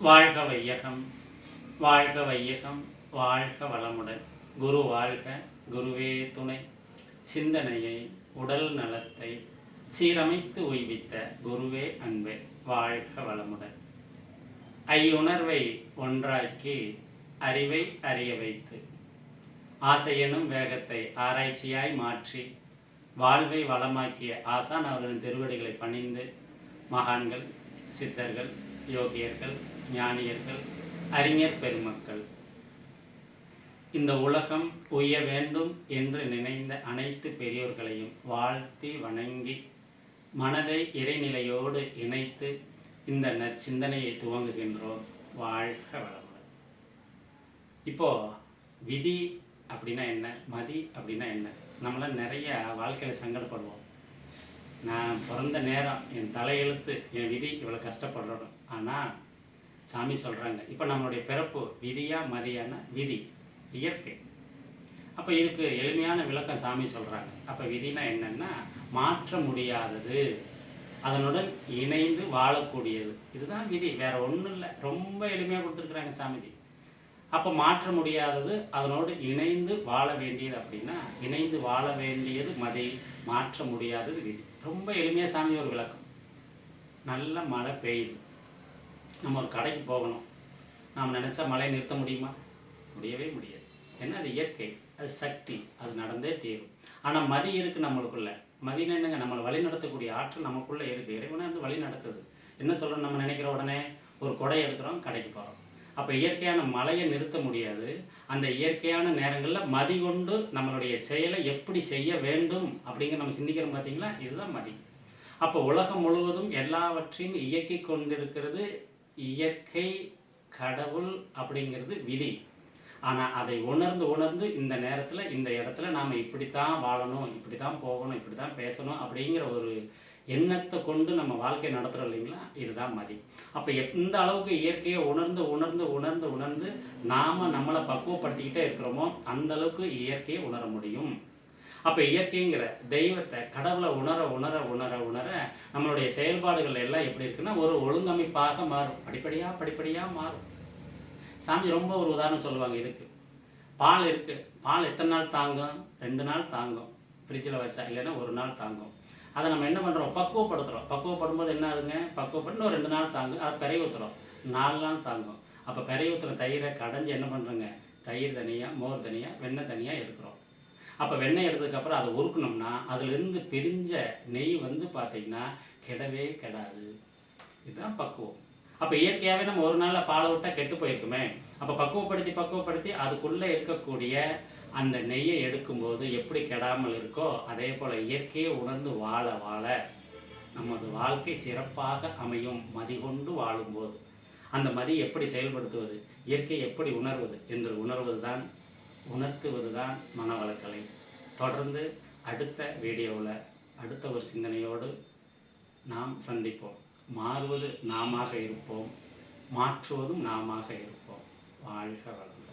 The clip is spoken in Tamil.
வாழ்க வையகம் வாழ்க வையகம் வாழ்க வளமுடன் குரு வாழ்க குருவே துணை. சிந்தனையை உடல் நலத்தை சீரமைத்து உய்வித்த குருவே அன்பே வாழ்க வளமுடன் ஐயுணர்வை ஒன்றாக்கி அறிவை அறிய வைத்து ஆசையெனும் வேகத்தை ஆராய்ச்சியாய் மாற்றி வாழ்வை வளமாக்கிய ஆசான் அவர்களின் திருவடிகளை பணிந்து மகான்கள் சித்தர்கள் யோகியர்கள் ஞானியர்கள் அறிஞர் பெருமக்கள். இந்த உலகம் உய்ய வேண்டும் என்று நினைந்த அனைத்து பெரியோர்களையும் வாழ்த்தி வணங்கி மனதை இறைநிலையோடு இணைத்து இந்த நற்சிந்தனையை துவங்குகின்றோம். வாழ்க வளமுடன். இப்போ விதி அப்படின்னா என்ன? மதி அப்படின்னா என்ன? நம்மளாம் நிறைய வாழ்க்கையில் சங்கடப்படுவோம். நான் பிறந்த நேரம் என் தலையெழுத்து என் விதி இவ்வளோ கஷ்டப்படுறோம். ஆனால் சாமி சொல்கிறாங்க இப்போ நம்மளுடைய பிறப்பு விதியா மதியான விதி இயற்கை. அப்போ இதுக்கு எளிமையான விளக்கம் சாமி சொல்கிறாங்க அப்போ விதினா என்னென்னா மாற்ற முடியாதது. அதனுடன் இணைந்து வாழக்கூடியது. இதுதான் விதி. வேற ஒன்றும் இல்லை. ரொம்ப எளிமையாக கொடுத்துருக்குறாங்க சாமிஜி. அப்போ மாற்ற முடியாதது அதனோடு இணைந்து வாழ வேண்டியது அப்படின்னா இணைந்து வாழ வேண்டியது மதி மாற்ற முடியாதது விதி. ரொம்ப எளிமையாக சாமி ஒரு விளக்கம். நல்ல மழை பெய்யுது. நம்ம ஒரு கடைக்கு போகணும். நாம் நினச்சா மழையை நிறுத்த முடியுமா? முடியவே முடியாது. ஏன்னா அது இயற்கை அது சக்தி அது நடந்தே தீரும். ஆனால் மதி இருக்குது நம்மளுக்குள்ள. மதினா என்னங்க? நம்மளை வழி நடத்தக்கூடிய ஆற்றல் நமக்குள்ளே இருக்குது இறைவனை வந்து வழி நடத்துது. என்ன சொல்கிறோம் நம்ம நினைக்கிற உடனே ஒரு கொடை எடுக்கிறோம் கடைக்கு போகிறோம் அப்போ இயற்கையான மழையை நிறுத்த முடியாது. அந்த இயற்கையான நேரங்களில் மதி கொண்டு நம்மளுடைய செயலை எப்படி செய்ய வேண்டும் அப்படிங்கிற நம்ம சிந்திக்கிறோம் பார்த்தீங்களா இதுதான் மதி. அப்போ உலகம் முழுவதும் எல்லாவற்றையும் இயக்கி கொண்டிருக்கிறது இயற்கை கடவுள் அப்படிங்கிறது விதி. ஆனால் அதை உணர்ந்து உணர்ந்து இந்த நேரத்தில் இந்த இடத்துல நாம் இப்படி தான் வாழணும் இப்படி தான் போகணும் இப்படி தான் பேசணும் அப்படிங்கிற ஒரு எண்ணத்தை கொண்டு நம்ம வாழ்க்கையை நடத்துகிறோம் இல்லைங்களா? இதுதான் மதி. அப்போ எந்த அளவுக்கு இயற்கையை உணர்ந்து உணர்ந்து உணர்ந்து உணர்ந்து நாம் நம்மளை பக்குவப்படுத்திக்கிட்டே இருக்கிறோமோ அந்த அளவுக்கு இயற்கையை உணர முடியும். அப்போ இயற்கைங்கிற தெய்வத்தை கடவுளை உணர உணர உணர உணர நம்மளுடைய செயல்பாடுகள் எல்லாம் எப்படி இருக்குன்னா ஒரு ஒழுங்கமைப்பாக மாறும். படிப்படியாக படிப்படியாக மாறும். சாமி ரொம்ப ஒரு உதாரணம் சொல்லுவாங்க இதுக்கு. பால் இருக்குது பால் எத்தனை நாள் தாங்கும்? ரெண்டு நாள் தாங்கும். ஃப்ரிட்ஜில் வச்சா இல்லைன்னா ஒரு நாள் தாங்கும். அதை நம்ம என்ன பண்ணுறோம் பக்குவப்படுத்துகிறோம் பக்குவப்படும் போது என்ன ஆகுதுங்க பக்குவப்பட்டு ஒரு ரெண்டு நாள் தாங்கும். அதை பெரிய ஊற்றுறோம் நாலு நாள் தாங்கும். அப்போ பெரிய ஊற்றுற தயிரை கடைஞ்சி என்ன பண்ணுறோங்க தயிர் தனியாக மோர் தனியாக வெண்ணெய் தனியாக எடுக்கிறோம். அப்போ வெண்ணெய் எடுத்ததுக்கப்புறம் அதை உருக்கணும்னா அதுலேருந்து பிரிஞ்ச நெய் வந்து பார்த்திங்கன்னா கெடவே கெடாது. இதுதான் பக்குவம். அப்போ இயற்கையாகவே நம்ம ஒரு நாளில் பாலை விட்டால் கெட்டு போயிருக்குமே. அப்போ பக்குவப்படுத்தி பக்குவப்படுத்தி அதுக்குள்ளே இருக்கக்கூடிய அந்த நெய்யை எடுக்கும்போது எப்படி கெடாமல் இருக்கோ அதே போல் இயற்கையை உணர்ந்து வாழ வாழ நமது வாழ்க்கை சிறப்பாக அமையும் மதி கொண்டு வாழும்போது. அந்த மதி எப்படி செயல்படுத்துவது? இயற்கையை எப்படி உணர்வது? என்று உணர்வது தான் உணர்த்துவது தான் மனவளக்கலை. தொடர்ந்து அடுத்த வீடியோவில் அடுத்த ஒரு சிந்தனையோடு நாம் சந்திப்போம். மாறுவது நாமாக இருப்போம். மாற்றுவதும் நாமாக இருப்போம். வாழ்க வளம்